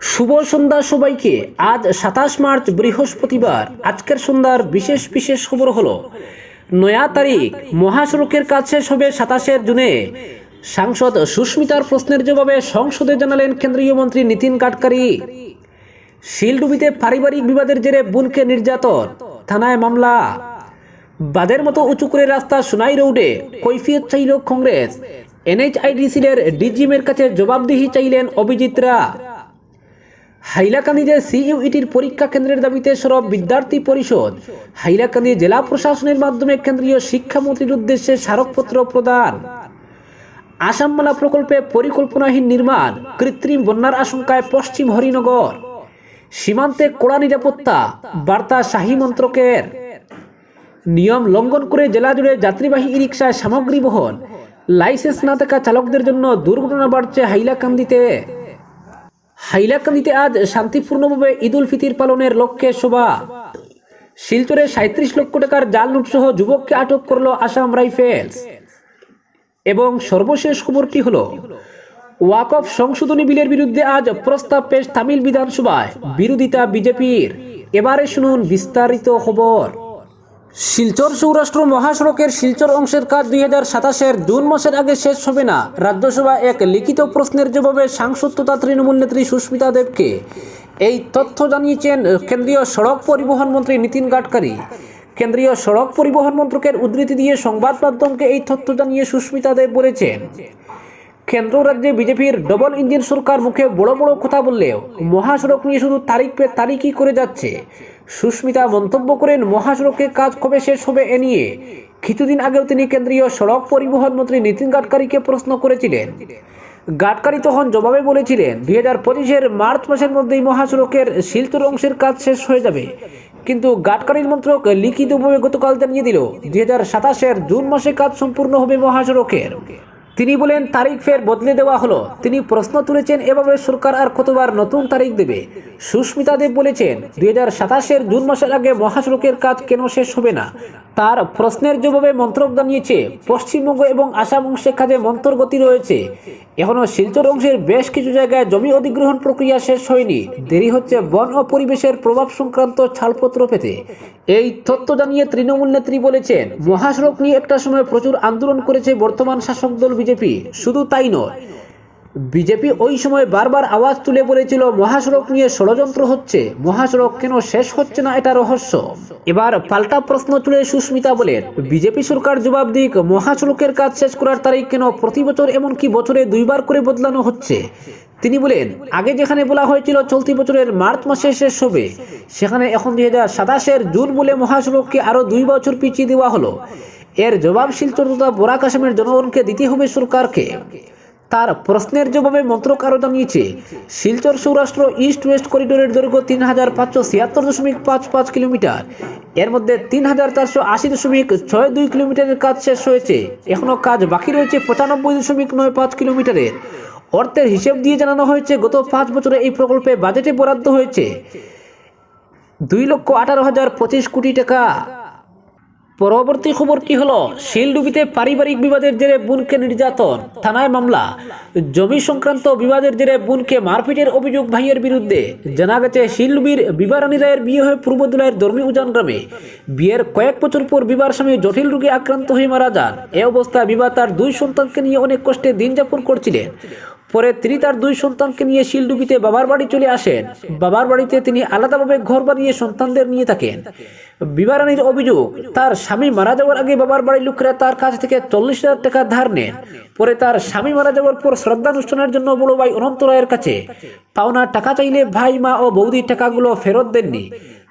শুভ সন্ধ্যা সবাইকে। আজ সাতাশ মার্চ, বৃহস্পতিবার। আজকের সন্ধ্যার বিশেষ বিশেষ খবর হলো, নয়া তারিখ, মহাসড়কের কাজ শেষ হবে সাতাশের জুনে। সাংসদ সুস্মিতার প্রশ্নের জবাবে সংসদে জানালেন কেন্দ্রীয় মন্ত্রী নীতিন গাডকারি। শিলডুবিতে পারিবারিক বিবাদের জেরে বোনকে নির্যাতন, থানায় মামলা। বাদের মতো উঁচু করে রাস্তা সোনাই রোডে কৈফিয়ত চাইল কংগ্রেস। এনএইচআইডিসির ডিজিএমের কাছে জবাবদিহি চাইলেন অভিজিৎরা হাইলাকান্দিতে সিইউইটির পরীক্ষা কেন্দ্রের দাবিতে সরব বিদ্যার্থী পরিষদ। হাইলাকান্দি জেলা প্রশাসনের মাধ্যমে কেন্দ্রীয় শিক্ষামন্ত্রীর উদ্দেশ্যে স্মারকপত্র প্রদান। আসামমালা প্রকল্পে পরিকল্পনাহীন নির্মাণ কৃত্রিম বন্যার আশঙ্কায় পশ্চিম হরিনগর। সীমান্তে কড়া নিরাপত্তা, বার্তা শাহী মন্ত্রকের। নিয়ম লঙ্ঘন করে জেলা জুড়ে যাত্রীবাহী ই রিক্সায় সামগ্রী বহন। লাইসেন্স না থাকা চালকদের জন্য দুর্ঘটনা বাড়ছে হাইলাকান্দিতে। হাইলাকান্দিতে আজ শান্তিপূর্ণভাবে ঈদ উল ফিতির পালনের লক্ষ্যে শোভা। শিলচরে সাঁত্রিশ লক্ষ টাকার জাল নোট সহ যুবককে আটক করল আসাম রাইফেলস। এবং সর্বশেষ খবরটি হলো ওয়াকফ সংশোধনী বিলের বিরুদ্ধে আজ প্রস্তাব পেশ তামিল বিধানসভায়। বিরোধিতা বিজেপির। এবারে শুনুন বিস্তারিত খবর। শিলচর সৌরাষ্ট্র মহাসড়কের শিলচর অংশের কাজ দুই হাজার সাতাশের জুন মাসের আগে শেষ হবে না। রাজ্যসভা এক লিখিত প্রশ্নের জবাবে সাংসদ তথা তৃণমূল নেত্রী সুস্মিতা দেবকে এই তথ্য জানিয়েছেন কেন্দ্রীয় সড়ক পরিবহন মন্ত্রী নীতিন গাডকারি। কেন্দ্রীয় সড়ক পরিবহন মন্ত্রকের উদ্ধৃতি দিয়ে সংবাদ মাধ্যমকে এই তথ্য জানিয়ে সুস্মিতা দেব বলেছেন। কেন্দ্র রাজ্যে বিজেপির ডবল ইঞ্জিন সরকার মুখে বড় বড় কথা বললেও মহাসড়ক নিয়ে শুধু তারিখ পে তারিখই করে যাচ্ছে। সুস্মিতা মন্তব্য করেন মহাসড়কের কাজ কবে শেষ হবে এ নিয়ে। কিছুদিন আগেও তিনি কেন্দ্রীয় সড়ক পরিবহন মন্ত্রী নীতিন গাডকারিকে প্রশ্ন করেছিলেন। গাডকারি তখন জবাবে বলেছিলেন, দুই হাজার পঁচিশের মার্চ মাসের মধ্যেই মহাসড়কের শিলচর অংশের কাজ শেষ হয়ে যাবে। কিন্তু গাডকারির মন্ত্রক লিখিতভাবে গতকাল জানিয়ে দিল, দুই হাজার সাতাশের জুন মাসে কাজ সম্পূর্ণ হবে মহাসড়কের। তিনি বলেন, তারিখ ফের বদলে দেওয়া হলো। তিনি প্রশ্ন তুলেছেন, এভাবে সরকার আর কতবার নতুন তারিখ দেবে? সুস্মিতা দেব বলেছেন, দুই হাজার সাতাশের জুন মাসের আগে মহাসড়কের কাজ কেন শেষ হবে না? তার প্রশ্নের জবাবে মন্ত্রক জানিয়েছে, পশ্চিমবঙ্গ এবং আসাম অংশে কাজে মন্তর্গতি রয়েছে। এখনও শিলচর অংশের বেশ কিছু জায়গায় জমি অধিগ্রহণ প্রক্রিয়া শেষ হয়নি। দেরি হচ্ছে বন ও পরিবেশের প্রভাব সংক্রান্ত ছাড়পত্র পেতে। এই তথ্য জানিয়ে তৃণমূল নেত্রী বলেছেন, মহাসড়ক নিয়ে একটা সময় প্রচুর আন্দোলন করেছে বর্তমান শাসক দল বিজেপি? শুধু তাই নয়। বিজেপি ওই সময় বারবার আওয়াজ তুলে বলেছিল, মহাসড়ক নিয়ে ষড়যন্ত্র হচ্ছে। মহাসড়ক কেন শেষ হচ্ছে না এটা রহস্য। এবার পাল্টা প্রশ্ন তুলে সুস্মিতা বলেন, বিজেপি সরকার জবাব দিক, মহাসড়কের কাজ শেষ করার তারিখ কেন প্রতি বছর এমনকি বছরে দুইবার করে বদলানো হচ্ছে? তিনি বলেন, আগে যেখানে বলা হয়েছিল চলতি বছরের মার্চ মাসে শেষ হবে, সেখানে এখন দুই হাজার সাতাশের জুন বলে মহাসড়ককে আরও দুই বছর পিছিয়ে দেওয়া হলো। এর জবাব শিলচর তথা বোরাক আসামের জনগণকে দিতে হবে সরকারকে। তার প্রশ্নের জবাবে মন্ত্রক আরও জানিয়েছে শিলচর সৌরাষ্ট্র ইস্ট ওয়েস্ট করিডোরের দৈর্ঘ্য তিন হাজার পাঁচশো ছিয়াত্তর দশমিক পাঁচ পাঁচ কিলোমিটার। এর মধ্যে তিন হাজার চারশো আশি দশমিক ছয় দুই কিলোমিটারের কাজ শেষ হয়েছে। এখনও কাজ বাকি রয়েছে পঁচানব্বই দশমিক নয় পাঁচ কিলোমিটারের। অর্থের হিসেব দিয়ে জানানো হয়েছে, গত পাঁচ বছরে এই প্রকল্পে বাজেটে বরাদ্দ হয়েছে দুই লক্ষ আঠারো হাজার পঁচিশ কোটি টাকা। পরবর্তী খবরটি হলো? শিলডুবিতে পারিবারিক বিবাদের জেরে বোনকে নির্যাতন, থানায় মামলা। জমি সংক্রান্ত বিবাদের জেরে বোনকে মারপিটের অভিযোগ ভাইয়ের বিরুদ্ধে। জানা গেছে, শিলডুবির বিবারানী রায়ের বিয়ে হয়ে পূর্বদুলাইয়ের ধর্মী উজান গ্রামে। বিয়ের কয়েক বছর পর বিবার স্বামী জটিল রোগে আক্রান্ত হয়ে মারা যান। এ অবস্থায় বিবাহ তার দুই সন্তানকে নিয়ে অনেক কষ্টে দিন যাপন করছিলেন। পরে তিনি তার দুই সন্তানকে নিয়ে শিলডুবিতে বাবার বাড়ি চলে আসেন। বাবার বাড়িতে তিনি আলাদাভাবে ঘর বানিয়ে সন্তানদের নিয়ে থাকেন। বিবারানির অভিযোগ, তার স্বামী মারা যাওয়ার আগে বাবার বাড়ির লোকেরা তার কাছ থেকে চল্লিশ হাজার টাকা ধার নেন। পরে তার স্বামী মারা যাওয়ার পর শ্রদ্ধানুষ্ঠানের জন্য বড় ভাই অনন্ত রায়ের কাছে পাওনা টাকা চাইলে ভাই, মা ও বৌদির টাকাগুলো ফেরত দেননি।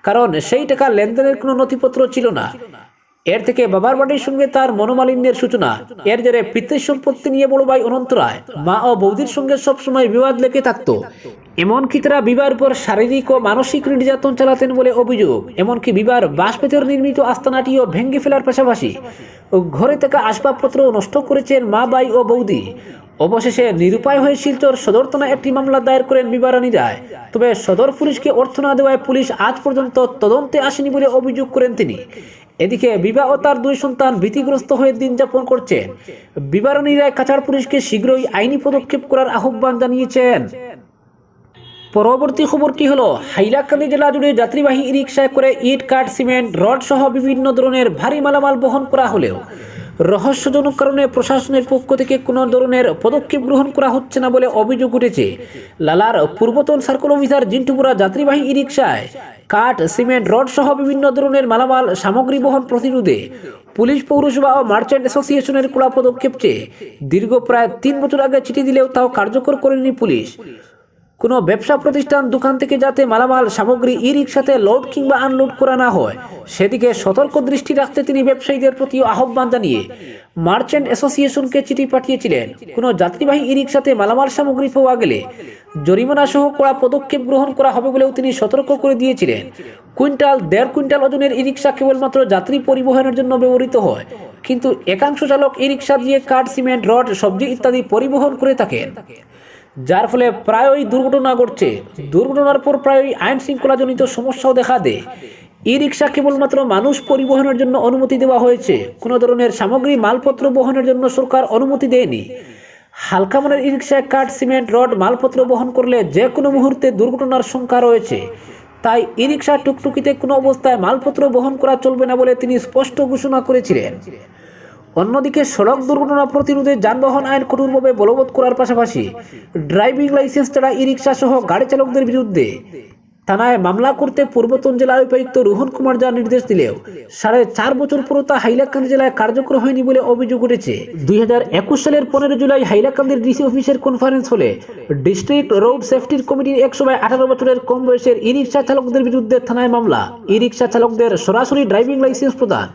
কারণ সেই টাকা লেনদেনের কোনো নথিপত্র ছিল না। এর থেকে বাবার বাড়ির সঙ্গে তার মনোমালিন্যের সূচনা। এর জেরে পিতৃ সম্পত্তি নিয়ে বড় ভাই অনন্ত রায়, মা ও বৌদির সঙ্গে সবসময় বিবাদ লেগে থাকতো। এমনকি তারা বিবাহের পর শারীরিক ও মানসিক নির্যাতন চালাতেন বলে অভিযোগ। এমনকি বিবাহের বাঁশপেতের নির্মিত আস্তানাটিও ভেঙ্গে ফেলার পাশাপাশি ঘরে থাকা আসবাবপত্র নষ্ট করেছেন মা বাই ও বৌদি। অবশেষে নিরুপায় হয়ে শিলচর সদর থানায় একটি মামলা দায়ের করেন বিবারানী রায়। তবে সদর পুলিশকে অর্থ না দেওয়ায় পুলিশ আজ পর্যন্ত তদন্তে আসেনি বলে অভিযোগ করেন তিনি। এদিকে বিবাহ তার দুই সন্তান ভীতিগ্রস্ত হয়ে দিন যাপন করছেন বিবারানী রায় কাছাড় পুলিশকে শীঘ্রই আইনি পদক্ষেপ করার আহ্বান জানিয়েছেন। পরবর্তী খবরটি হলো? হাইলাকান্দি জেলা জুড়ে যাত্রীবাহী রিক্সায় করে ইট, কাঠ, সিমেন্ট, রড সহ বিভিন্ন ধরনের ভারী মালামাল বহন করা হলেও রহস্যজনক কারণে প্রশাসনের পক্ষ থেকে কোনো ধরনের পদক্ষেপ গ্রহণ করা হচ্ছে না বলে অভিযোগ উঠেছে। লালার পূর্বতন সার্কেল অফিসার জিন্টুপুরা যাত্রীবাহী ই রিক্সায় কাঠ, সিমেন্ট, রড সহ বিভিন্ন ধরনের মালামাল সামগ্রী বহন প্রতিরোধে পুলিশ, পৌরসভা ও মার্চেন্ট অ্যাসোসিয়েশনের কড়া পদক্ষেপ চেয়ে দীর্ঘ প্রায় তিন বছর আগে চিঠি দিলেও তাও কার্যকর করেনি পুলিশ। কোনো ব্যবসা প্রতিষ্ঠান দোকান থেকে যাতে মালামাল, সামগ্রী ই রিক্সাতে লোড কিংবা আনলোড করা না হয়, সেদিকে সতর্ক দৃষ্টি রাখতে তিনি ব্যবসায়ীদের প্রতি আহ্বান জানিয়ে মার্চেন্ট অ্যাসোসিয়েশনকে চিঠি পাঠিয়েছিলেন। কোনো যাত্রীবাহী ই রিক্সাতে মালামাল, সামগ্রী পাওয়া গেলে জরিমানা সহ কড়া পদক্ষেপ গ্রহণ করা হবে বলেও তিনি সতর্ক করে দিয়েছিলেন। কুইন্টাল, দেড় কুইন্টাল ওজনের ই রিক্সা কেবলমাত্র যাত্রী পরিবহনের জন্য ব্যবহৃত হয়, কিন্তু একাংশ চালক ই রিক্সা দিয়ে কাঠ, সিমেন্ট, রড, সবজি ইত্যাদি পরিবহন করে থাকেন। যার ফলে প্রায়ই দুর্ঘটনা ঘটছে। দুর্ঘটনার পর প্রায়ই আইন শৃঙ্খলাজনিত সমস্যাও দেখা দেয়। ই রিক্সা কেবলমাত্র মানুষ পরিবহনের জন্য অনুমতি দেওয়া হয়েছে। কোনো ধরনের সামগ্রী মালপত্র বহনের জন্য সরকার অনুমতি দেয়নি। হালকা মানের ই রিক্সায় কাঠ, সিমেন্ট, রড মালপত্র বহন করলে যে কোনো মুহূর্তে দুর্ঘটনার সংখ্যা রয়েছে। তাই ই রিক্সা টুকটুকিতে কোনো অবস্থায় মালপত্র বহন করা চলবে না বলে তিনি স্পষ্ট ঘোষণা করেছিলেন। অন্যদিকে সড়ক দুর্ঘটনা প্রতিরোধে যানবাহন আইন কঠোরভাবে বলবৎ করার পাশাপাশি ড্রাইভিং লাইসেন্স ছাড়া ই রিক্সা সহ গাড়ি চালকদের বিরুদ্ধে থানায় মামলা করতে পূর্বতন জেলা উপায়ুক্ত রোহন কুমার যা নির্দেশ দিলেও সাড়ে চার বছর পরও তা হাইলাকান্দি জেলায় কার্যকর হয়নি বলে অভিযোগ উঠেছে। দুই হাজার একুশ সালের পনেরো জুলাই হাইলাকান্দির ডিসি অফিসের কনফারেন্স হলে ডিস্ট্রিক্ট রোড সেফটির কমিটির এক সভায় আঠারো বছরের কম বয়সের ই রিক্সা চালকদের বিরুদ্ধে থানায় মামলা। ই রিক্সা চালকদের সরাসরি ড্রাইভিং লাইসেন্স প্রদান।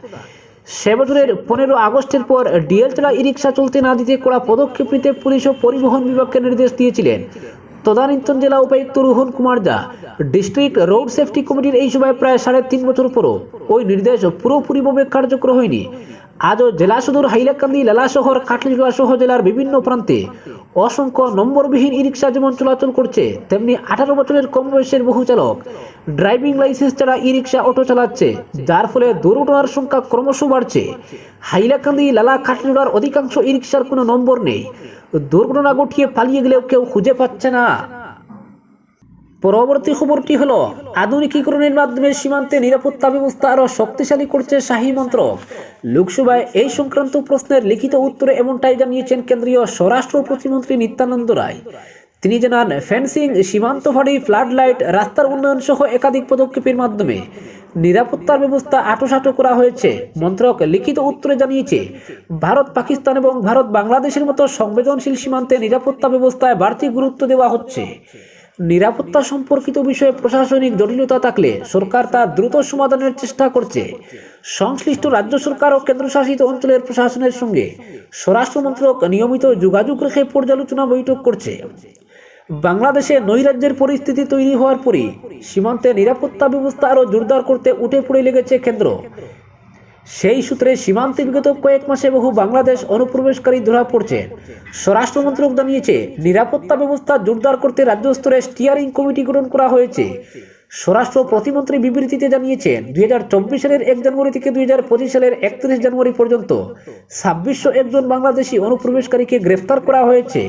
সে বছরের পনেরো আগস্টের পর ডিএল চালা ই রিক্সা চলতে না দিতে কড়া পদক্ষেপ নিতে পুলিশ ও পরিবহন বিভাগকে নির্দেশ দিয়েছিলেন। তদানীন্তন জেলা উপায়ুক্ত রোহন কুমার দা, ডিস্ট্রিক্ট রোড সেফটি কমিটির এই সময় প্রায় সাড়ে তিন বছর পরও ওই নির্দেশ পুরোপুরিভাবে কার্যকর হয়নি। আজও জেলা সদর হাইলাকান্দি লালা শহর কাটলিজোড়া সহ জেলার বিভিন্ন প্রান্তে অসংখ্য নম্বরবিহীন ই রিক্সা যেমন চলাচল করছে, তেমনি আঠারো বছরের কম বয়সের বহু চালক ড্রাইভিং লাইসেন্স ছাড়া ই রিক্সা অটো চালাচ্ছে, যার ফলে দুর্ঘটনার সংখ্যা ক্রমশ বাড়ছে। হাইলাকান্দি, লালা কাটলিজোড়ার অধিকাংশ ই রিক্সার কোনো নম্বর নেই। দুর্ঘটনা ঘটিয়ে পালিয়ে গেলেও কেউ খুঁজে পাচ্ছে না। পরবর্তী খবরটি হলো, আধুনিকীকরণের মাধ্যমে সীমান্তে নিরাপত্তা ব্যবস্থা আরও শক্তিশালী করছে শাহী মন্ত্রক। লোকসভায় এই সংক্রান্ত প্রশ্নের লিখিত উত্তরে এমনটাই জানিয়েছেন কেন্দ্রীয় স্বরাষ্ট্র প্রতিমন্ত্রী নিত্যানন্দ রায়। তিনি জানান, ফেন্সিং, সীমান্ত ফাঁড়ি ফ্লাড লাইট রাস্তার উন্নয়ন সহ একাধিক পদক্ষেপের মাধ্যমে নিরাপত্তার ব্যবস্থা আটোসাটো করা হয়েছে। মন্ত্রক লিখিত উত্তরে জানিয়েছে, ভারত, পাকিস্তান এবং ভারত বাংলাদেশের মতো সংবেদনশীল সীমান্তে নিরাপত্তা ব্যবস্থায় বাড়তি গুরুত্ব দেওয়া হচ্ছে। নিরাপত্তা সম্পর্কিত বিষয়ে প্রশাসনিক জটিলতা থাকলে সরকার তা দ্রুত সমাধানের চেষ্টা করছে। সংশ্লিষ্ট রাজ্য সরকার ও কেন্দ্রশাসিত অঞ্চলের প্রশাসনের সঙ্গে স্বরাষ্ট্র মন্ত্রক নিয়মিত যোগাযোগ রেখে পর্যালোচনা বৈঠক করছে। বাংলাদেশে নৈরাজ্যের পরিস্থিতি তৈরি হওয়ার পরই সীমান্তে নিরাপত্তা ব্যবস্থা আরও জোরদার করতে উঠে পড়ে লেগেছে কেন্দ্র। সেই সূত্রে সীমান্তে বিগত কয়েক মাসে বহু বাংলাদেশ অনুপ্রবেশকারী ধরা পড়ছে। স্বরাষ্ট্র মন্ত্রক জানিয়েছে, নিরাপত্তা ব্যবস্থা জোরদার করতে রাজ্য স্তরে স্টিয়ারিং কমিটি গঠন করা হয়েছে। স্বরাষ্ট্র প্রতিমন্ত্রী বিবৃতিতে জানিয়েছেন, দুই হাজার চব্বিশ সালের এক জানুয়ারি থেকে দুই হাজার পঁচিশ সালের একত্রিশ জানুয়ারি পর্যন্ত ছাব্বিশশো একজন বাংলাদেশি অনুপ্রবেশকারীকে গ্রেফতার করা হয়েছে।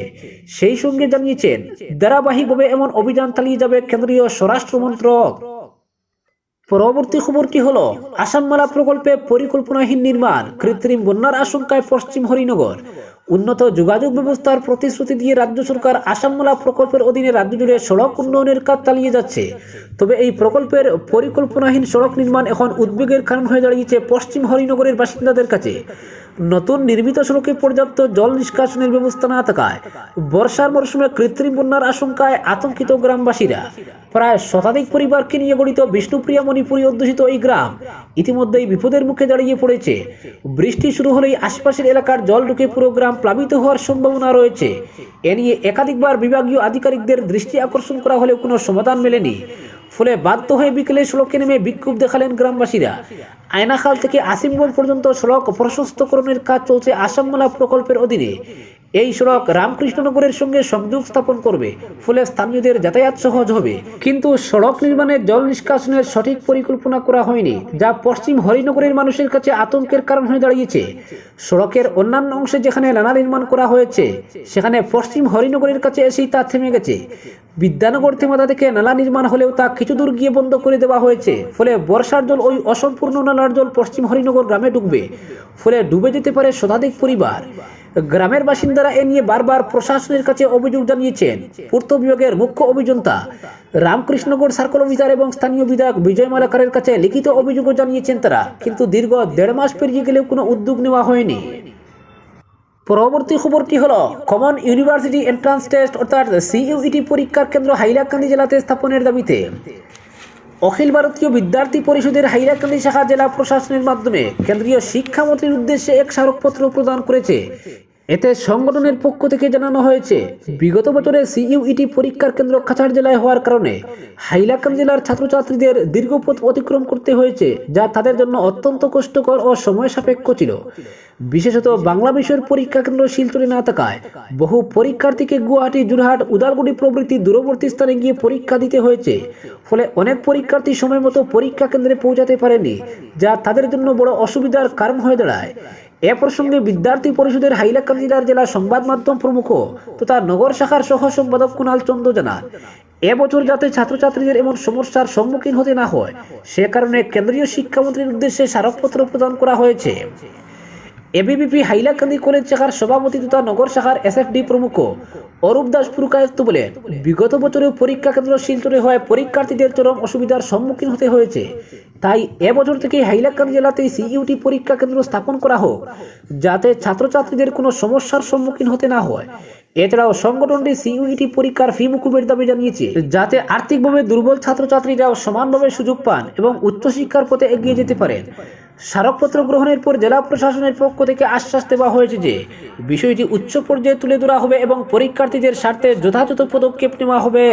সেই সঙ্গে জানিয়েছেন, ধারাবাহিকভাবে এমন অভিযান চালিয়ে যাবে কেন্দ্রীয় স্বরাষ্ট্র মন্ত্রক পরবর্তী খবর খবরটি হলো? আসামমালা প্রকল্পে পরিকল্পনাহীন নির্মাণ, কৃত্রিম বন্যার আশঙ্কায় পশ্চিম হরিনগর। উন্নত যোগাযোগ ব্যবস্থার প্রতিশ্রুতি দিয়ে রাজ্য সরকার আসামমালা প্রকল্পের অধীনে রাজ্য জুড়ে সড়ক উন্নয়নের কাজ চালিয়ে যাচ্ছে। তবে এই প্রকল্পের পরিকল্পনাহীন সড়ক নির্মাণ এখন উদ্বেগের কারণ হয়ে দাঁড়িয়েছে পশ্চিম হরিনগরের বাসিন্দাদের কাছে। নতুন নির্মিত সড়কে পর্যাপ্ত জল নিষ্কাশনের ব্যবস্থা না থাকায় বর্ষার মরশুমে কৃত্রিম বন্যার আশঙ্কায় আতঙ্কিত গ্রামবাসীরা। প্রায় শতাধিক পরিবারকে নিয়ে গঠিত বিষ্ণুপ্রিয়া মণিপুরী অধ্যুষিত এই গ্রাম ইতিমধ্যেই বিপদের মুখে দাঁড়িয়ে পড়েছে। বৃষ্টি শুরু হলেই আশপাশের এলাকার জল ঢুকে পুরো গ্রাম প্লাবিত হওয়ার সম্ভাবনা রয়েছে। এ নিয়ে একাধিকবার বিভাগীয় আধিকারিকদের দৃষ্টি আকর্ষণ করা হলেও কোনো সমাধান মেলেনি। ফলে বাধ্য হয়ে বিকেলে সড়কে নেমে বিক্ষোভ দেখালেন গ্রামবাসীরা। আয়নাখাল থেকে আসিমগঞ্জ পর্যন্ত সড়ক প্রশস্তকরণের কাজ চলছে আসামমালা প্রকল্পের অধীনে। এই সড়ক রামকৃষ্ণনগরের সঙ্গে সংযোগ স্থাপন করবে, ফলে স্থানীয়দের যাতায়াত সহজ হবে। কিন্তু সড়ক নির্মাণে জল নিষ্কাশনের সঠিক পরিকল্পনা করা হয়নি, যা পশ্চিম হরিনগরের মানুষের কাছে আতঙ্কের কারণ হয়ে দাঁড়িয়েছে। সড়কের অন্যান্য অংশে যেখানে নালা নির্মাণ করা হয়েছে, সেখানে পশ্চিম হরিনগরের কাছে এসেই তা থেমে গেছে। বিদ্যানগর থেমাতা থেকে নালা নির্মাণ হলেও তা কিছু দূর গিয়ে বন্ধ করে দেওয়া হয়েছে, ফলে বর্ষার জল ওই অসম্পূর্ণ নালার জল পশ্চিম হরিনগর গ্রামে ডুববে, ফলে ডুবে যেতে পারে শতাধিক পরিবার। গ্রামের বাসিন্দারা এ নিয়ে বারবার প্রশাসনের কাছে অভিযোগ জানিয়েছেন। পূর্ত বিভাগের মুখ্য অভিযন্তা রামকৃষ্ণগর সার্কল অফিসার এবং স্থানীয় বিধায়ক বিজয় মালাকারের কাছে লিখিত অভিযোগও জানিয়েছেন তারা, কিন্তু দীর্ঘ দেড় মাস পেরিয়ে গেলেও কোনো উদ্যোগ নেওয়া হয়নি। পরবর্তী খবরটি হলো, কমন ইউনিভার্সিটি এন্ট্রান্স টেস্ট অর্থাৎ সিইউইটি পরীক্ষার কেন্দ্র হাইলাকান্দি জেলাতে স্থাপনের দাবিতে অখিল ভারতীয় বিদ্যার্থী পরিষদের হাইরাকান্দি শাখা জেলা প্রশাসনের মাধ্যমে কেন্দ্রীয় শিক্ষামন্ত্রীর উদ্দেশ্যে এক স্মারকপত্র প্রদান করেছে। এতে সংগঠনের পক্ষ থেকে জানানো হয়েছে, বিগত বছরে সিইউইটি পরীক্ষার কেন্দ্র কাছাড় জেলায় হওয়ার কারণে হাইলাকান্দি জেলার ছাত্রছাত্রীদের দীর্ঘ পথ অতিক্রম করতে হয়েছে, যা তাদের জন্য অত্যন্ত কষ্টকর ও সময় সাপেক্ষ ছিল। বিশেষত বাংলা বিষয়ের পরীক্ষা কেন্দ্র শিলচরে না থাকায় বহু পরীক্ষার্থীকে গুয়াহাটি জুরহাট উদালগুড়ি প্রভৃতি দূরবর্তী স্থানে গিয়ে পরীক্ষা দিতে হয়েছে। ফলে অনেক পরীক্ষার্থী সময় মতো পরীক্ষা কেন্দ্রে পৌঁছাতে পারেনি, যা তাদের জন্য বড় অসুবিধার কারণ হয়ে দাঁড়ায়। এ প্রসঙ্গে বিদ্যার্থী পরিষদের হাইলাকান্দি জেলার জেলা সংবাদ মাধ্যম প্রমুখ তথা নগর শাখার সহ সম্পাদক কুণাল চন্দ্র জানান এবছর যাতে ছাত্রছাত্রীদের এমন সমস্যার সম্মুখীন হতে না হয়, সে কারণে কেন্দ্রীয় শিক্ষামন্ত্রীর উদ্দেশ্যে স্মারকপত্র প্রদান করা হয়েছে। এবিবিপি হাইলাকান্দি কলেজ শাখার সভাপতি তথা নগর শাখার এসএফডি প্রমুখ অরূপ দাস পুরকায়স্ত বলেন বিগত বছরেও পরীক্ষা কেন্দ্র শিলচরে হওয়ায় পরীক্ষার্থীদের চরম অসুবিধার সম্মুখীন হতে হয়েছে। তাই এবছর থেকে হাইলাকান্দি জেলাতে সিইউটি পরীক্ষা কেন্দ্র স্থাপন করা হোক, যাতে ছাত্রছাত্রীদের কোনো সমস্যার সম্মুখীন হতে না হয়। এছাড়াও সংগঠনটি সিইউটি পরীক্ষার ফি মুকুবের দাবি জানিয়েছে, যাতে আর্থিকভাবে দুর্বল ছাত্রছাত্রীরাও সমানভাবে সুযোগ পান এবং উচ্চশিক্ষার পথে এগিয়ে যেতে পারেন। স্মারকপত্র গ্রহণের পর জেলা প্রশাসনের পক্ষ থেকে আশ্বাস দেওয়া হয়েছে যে বিষয়টি উচ্চ পর্যায়ে তুলে ধরা হবে এবং পরীক্ষার্থীদের স্বার্থে যথাযথ পদক্ষেপ নেওয়া হবে।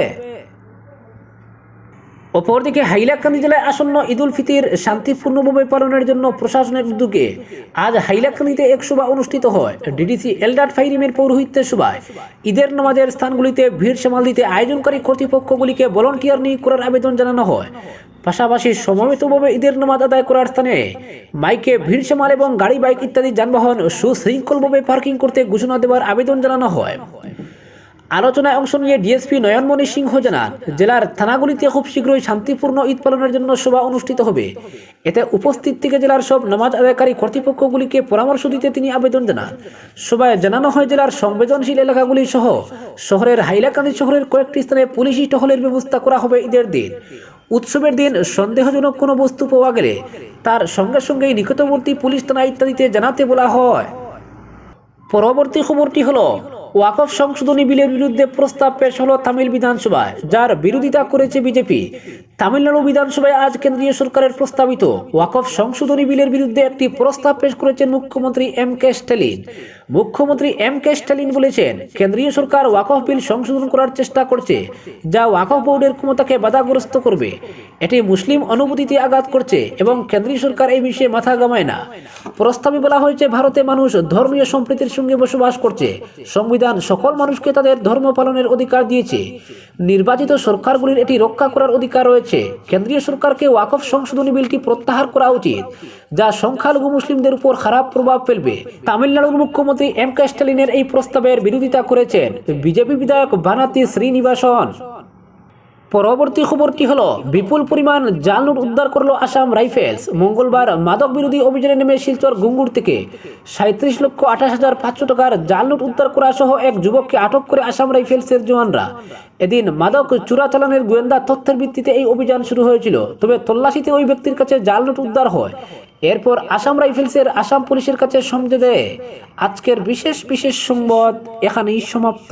অপরদিকে হাইলাকান্দি জেলায় আসন্ন ঈদুল ফিতির শান্তিপূর্ণভাবে পালনের জন্য প্রশাসনের উদ্যোগে আজ হাইলাকান্দিতে এক সভা অনুষ্ঠিত হয়। ডিডিসি এলডাট ফাইরিমের পৌরোহিত্যের সভায়। ঈদের নামাজের স্থানগুলিতে ভিড় সামাল দিতে আয়োজনকারী কর্তৃপক্ষগুলিকে ভলন্টিয়ার নিয়োগ করার আবেদন জানানো হয়। পাশাপাশি সমবেতভাবে ঈদের নামাজ আদায় করার স্থানে মাইকে ভিড় সামাল এবং গাড়ি, বাইক ইত্যাদি যানবাহন সুশৃঙ্খলভাবে পার্কিং করতে ঘোষণা দেওয়ার আবেদন জানানো হয়। আলোচনায় অংশ নিয়ে ডিএসপি নয়নমণি সিংহ জানান, জেলার থানাগুলিতে খুব শীঘ্রই শান্তিপূর্ণ ঈদ পালনের জন্য সভা অনুষ্ঠিত হবে। এতে উপস্থিত থেকে জেলার সব নামাজ আদায়কারী কর্তৃপক্ষগুলিকে পরামর্শ দিতে তিনি আবেদন জানান। সভায় জানানো হয়, জেলার সংবেদনশীল এলাকাগুলি সহ শহরের হাইলাকান্দি শহরের কয়েকটি স্থানে পুলিশি টহলের ব্যবস্থা করা হবে ঈদের দিন। উৎসবের দিন সন্দেহজনক কোনো বস্তু পাওয়া গেলে তার সঙ্গে সঙ্গেই নিকটবর্তী পুলিশ থানা ইত্যাদিতে জানাতে বলা হয়। পরবর্তী খবরটি হলো ওয়াকফ সংশোধনী বিলের বিরুদ্ধে প্রস্তাব পেশ হলো তামিল বিধানসভায়, যার বিরোধিতা করেছে বিজেপি। তামিলনাড়ু বিধানসভায় আজ কেন্দ্রীয় সরকারের প্রস্তাবিত ওয়াকফ সংশোধনী বিলের বিরুদ্ধে একটি প্রস্তাব পেশ করেছেন মুখ্যমন্ত্রী এম কে স্ট্যালিন। মুখ্যমন্ত্রী এম কে স্ট্যালিন বলেছেন, কেন্দ্রীয় সরকার ওয়াকফ বিল সংশোধন করার চেষ্টা করছে, যা ওয়াকফ বোর্ডের ক্ষমতাকে বাধাগ্রস্ত করবে। এটি মুসলিম অনুভূতিতে আঘাত করছে এবং কেন্দ্রীয় সরকার এই বিষয়ে মাথা গামায় না। প্রস্তাবে বলা হয়েছে, ভারতে মানুষ ধর্মীয় সম্প্রীতির সঙ্গে বসবাস করছে। সংবিধান সকল মানুষকে তাদের ধর্ম পালনের অধিকার দিয়েছে। নির্বাচিত সরকারগুলির এটি রক্ষা করার অধিকার রয়েছে। কেন্দ্রীয় সরকারকে ওয়াকফ সংশোধনী বিলটি প্রত্যাহার করা উচিত, যা সংখ্যালঘু মুসলিমদের উপর খারাপ প্রভাব ফেলবে। তামিলনাড়ুর মুখ্যমন্ত্রী এম কে স্ট্যালিনের এই প্রস্তাবের বিরোধিতা করেছেন বিজেপি বিধায়ক বানাতি শ্রীনিবাসন। পরবর্তী খবরটি হলো, বিপুল পরিমাণ জাল নোট উদ্ধার করল আসাম রাইফেলস। মঙ্গলবার মাদক বিরোধী অভিযানে নেমে শিলচর গুঙ্গুর থেকে সাঁত্রিশ লক্ষ আঠাশ হাজার পাঁচশো টাকার জাল নোট উদ্ধার করা সহ এক যুবককে আটক করে আসাম রাইফেলসের জওয়ানরা। এদিন মাদক চোরাচালানের গোয়েন্দা তথ্যের ভিত্তিতে এই অভিযান শুরু হয়েছিল, তবে তল্লাশিতে ওই ব্যক্তির কাছে জাল নোট উদ্ধার হয়। এরপর আসাম রাইফেলসের আসাম পুলিশের কাছে সমঝে দেয় আজকের বিশেষ বিশেষ সংবাদ এখানেই সমাপ্ত।